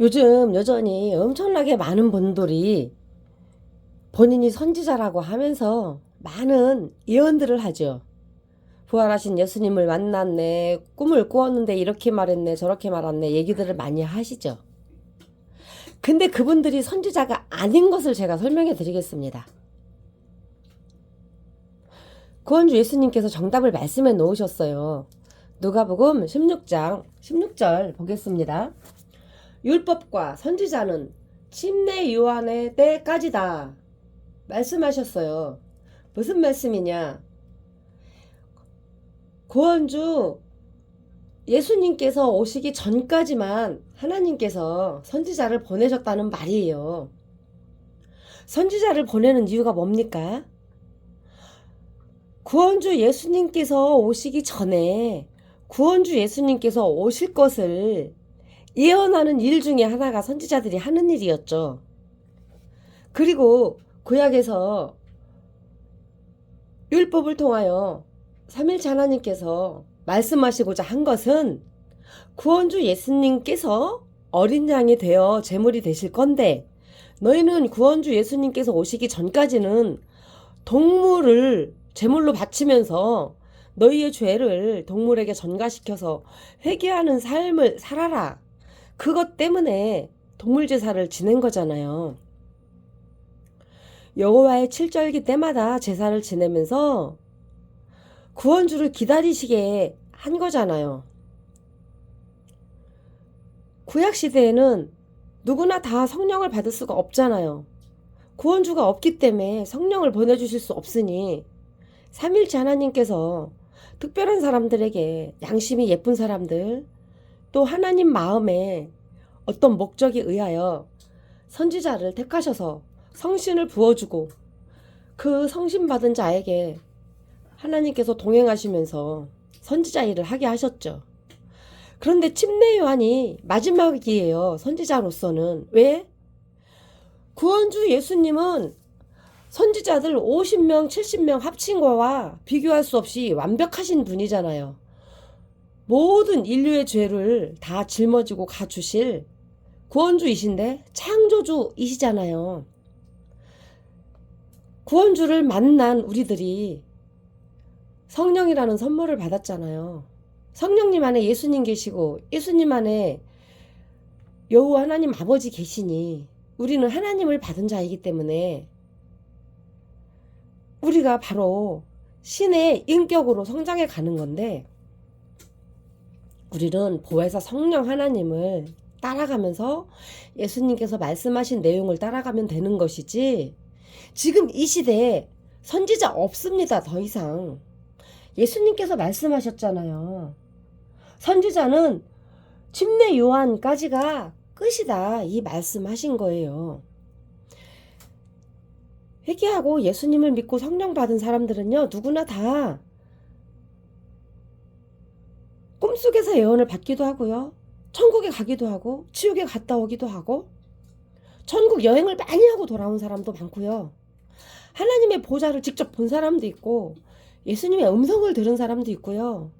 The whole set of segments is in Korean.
요즘 여전히 엄청나게 많은 분들이 본인이 선지자라고 하면서 많은 예언들을 하죠. 부활하신 예수님을 만났네, 꿈을 꾸었는데 이렇게 말했네, 저렇게 말했네, 얘기들을 많이 하시죠. 근데 그분들이 선지자가 아닌 것을 제가 설명해 드리겠습니다. 구원주 예수님께서 정답을 말씀해 놓으셨어요. 누가복음 16장 16절 보겠습니다. 율법과 선지자는 침례 요한의 때까지다. 말씀하셨어요. 무슨 말씀이냐? 구원주 예수님께서 오시기 전까지만 하나님께서 선지자를 보내셨다는 말이에요. 선지자를 보내는 이유가 뭡니까? 구원주 예수님께서 오시기 전에 구원주 예수님께서 오실 것을 예언하는 일 중에 하나가 선지자들이 하는 일이었죠. 그리고 구약에서 율법을 통하여 삼일체 하나님께서 말씀하시고자 한 것은 구원주 예수님께서 어린 양이 되어 제물이 되실 건데 너희는 구원주 예수님께서 오시기 전까지는 동물을 제물로 바치면서 너희의 죄를 동물에게 전가시켜서 회개하는 삶을 살아라. 그것 때문에 동물 제사를 지낸 거잖아요. 여호와의 칠절기 때마다 제사를 지내면서 구원주를 기다리시게 한 거잖아요. 구약 시대에는 누구나 다 성령을 받을 수가 없잖아요. 구원주가 없기 때문에 성령을 보내주실 수 없으니 삼일째 하나님께서 특별한 사람들에게 양심이 예쁜 사람들 또 하나님 마음에 어떤 목적에 의하여 선지자를 택하셔서 성신을 부어주고 그 성신 받은 자에게 하나님께서 동행하시면서 선지자 일을 하게 하셨죠. 그런데 침례 요한이 마지막이에요. 선지자로서는. 왜? 구원주 예수님은 선지자들 50명, 70명 합친 거와 비교할 수 없이 완벽하신 분이잖아요. 모든 인류의 죄를 다 짊어지고 가주실 구원주이신데 창조주이시잖아요. 구원주를 만난 우리들이 성령이라는 선물을 받았잖아요. 성령님 안에 예수님 계시고 예수님 안에 여호와 하나님 아버지 계시니 우리는 하나님을 받은 자이기 때문에 우리가 바로 신의 인격으로 성장해 가는 건데 우리는 보혜사 성령 하나님을 따라가면서 예수님께서 말씀하신 내용을 따라가면 되는 것이지 지금 이 시대에 선지자 없습니다. 더 이상. 예수님께서 말씀하셨잖아요. 선지자는 침례 요한까지가 끝이다. 이 말씀하신 거예요. 회개하고 예수님을 믿고 성령 받은 사람들은요, 누구나 다 꿈속에서 예언을 받기도 하고요. 천국에 가기도 하고, 지옥에 갔다 오기도 하고, 천국 여행을 많이 하고 돌아온 사람도 많고요. 하나님의 보좌를 직접 본 사람도 있고, 예수님의 음성을 들은 사람도 있고요.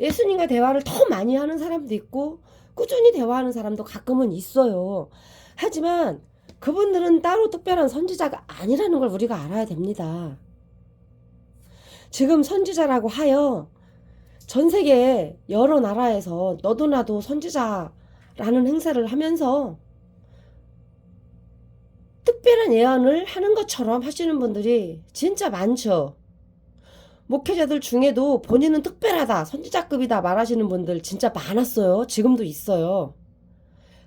예수님과 대화를 더 많이 하는 사람도 있고, 꾸준히 대화하는 사람도 가끔은 있어요. 하지만 그분들은 따로 특별한 선지자가 아니라는 걸 우리가 알아야 됩니다. 지금 선지자라고 하여 전 세계 여러 나라에서 너도 나도 선지자라는 행사를 하면서 특별한 예언을 하는 것처럼 하시는 분들이 진짜 많죠. 목회자들 중에도 본인은 특별하다, 선지자급이다 말하시는 분들 진짜 많았어요. 지금도 있어요.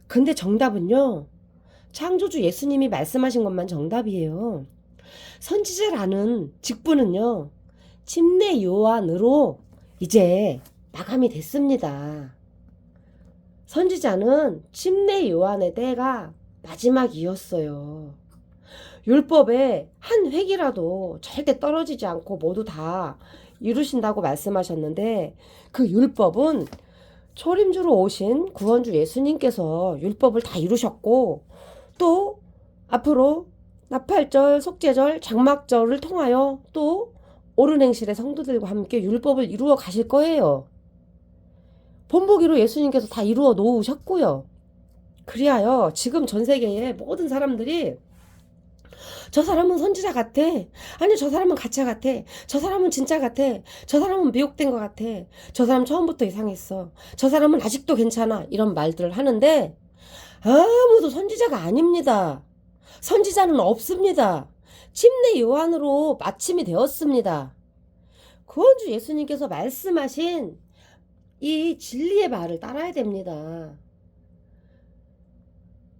근데 정답은요, 창조주 예수님이 말씀하신 것만 정답이에요. 선지자라는 직분은요, 침례 요한으로 이제 마감이 됐습니다. 선지자는 침례 요한의 때가 마지막이었어요. 율법의 한 획이라도 절대 떨어지지 않고 모두 다 이루신다고 말씀하셨는데 그 율법은 초림주로 오신 구원주 예수님께서 율법을 다 이루셨고 또 앞으로 나팔절, 속죄절, 장막절을 통하여 또 옳은 행실의 성도들과 함께 율법을 이루어 가실 거예요. 본보기로 예수님께서 다 이루어 놓으셨고요. 그리하여 지금 전 세계의 모든 사람들이 저 사람은 선지자 같아. 아니, 저 사람은 가짜 같아. 저 사람은 진짜 같아. 저 사람은 미혹된 것 같아. 저 사람 처음부터 이상했어. 저 사람은 아직도 괜찮아. 이런 말들을 하는데 아무도 선지자가 아닙니다. 선지자는 없습니다. 침례 요한으로 마침이 되었습니다. 구원주 예수님께서 말씀하신 이 진리의 말을 따라야 됩니다.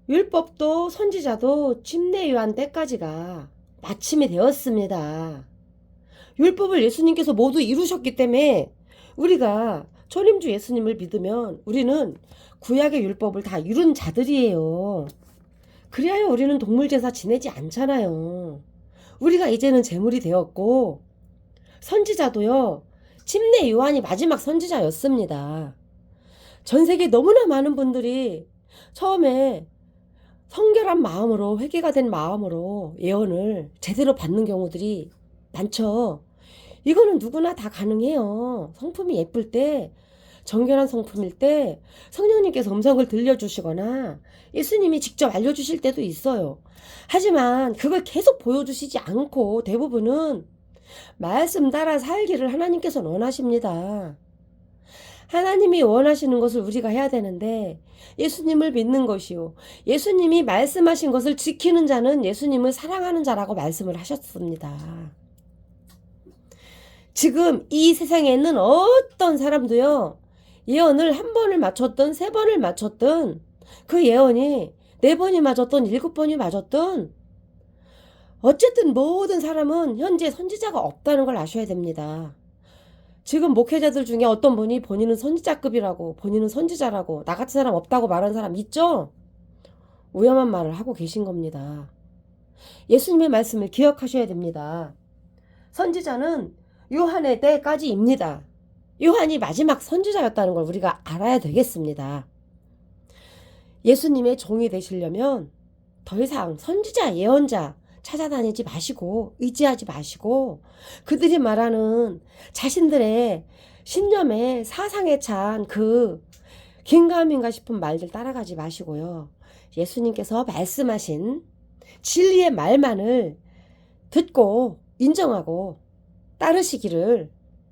율법도 선지자도 침례 요한 때까지가 마침이 되었습니다. 율법을 예수님께서 모두 이루셨기 때문에 우리가 초림주 예수님을 믿으면 우리는 구약의 율법을 다 이룬 자들이에요. 그리하여 우리는 동물제사 지내지 않잖아요. 우리가 이제는 제물이 되었고 선지자도요. 침례 요한이 마지막 선지자였습니다. 전 세계 너무나 많은 분들이 처음에 성결한 마음으로 회개가 된 마음으로 예언을 제대로 받는 경우들이 많죠. 이거는 누구나 다 가능해요. 성품이 예쁠 때, 정결한 성품일 때 성령님께서 음성을 들려주시거나 예수님이 직접 알려주실 때도 있어요. 하지만 그걸 계속 보여주시지 않고 대부분은 말씀 따라 살기를 하나님께서 원하십니다. 하나님이 원하시는 것을 우리가 해야 되는데 예수님을 믿는 것이요. 예수님이 말씀하신 것을 지키는 자는 예수님을 사랑하는 자라고 말씀을 하셨습니다. 지금 이 세상에 있는 어떤 사람도요, 예언을 한 번을 맞췄든 세 번을 맞췄든 그 예언이 네 번이 맞았든 일곱 번이 맞았든 어쨌든 모든 사람은 현재 선지자가 없다는 걸 아셔야 됩니다. 지금 목회자들 중에 어떤 분이 본인은 선지자급이라고, 본인은 선지자라고, 나 같은 사람 없다고 말하는 사람 있죠? 위험한 말을 하고 계신 겁니다. 예수님의 말씀을 기억하셔야 됩니다. 선지자는 요한의 때까지입니다. 요한이 마지막 선지자였다는 걸 우리가 알아야 되겠습니다. 예수님의 종이 되시려면 더 이상 선지자, 예언자 찾아다니지 마시고 의지하지 마시고 그들이 말하는 자신들의 신념에 사상에 찬 그 긴가민가 싶은 말들 따라가지 마시고요. 예수님께서 말씀하신 진리의 말만을 듣고 인정하고 따르시기를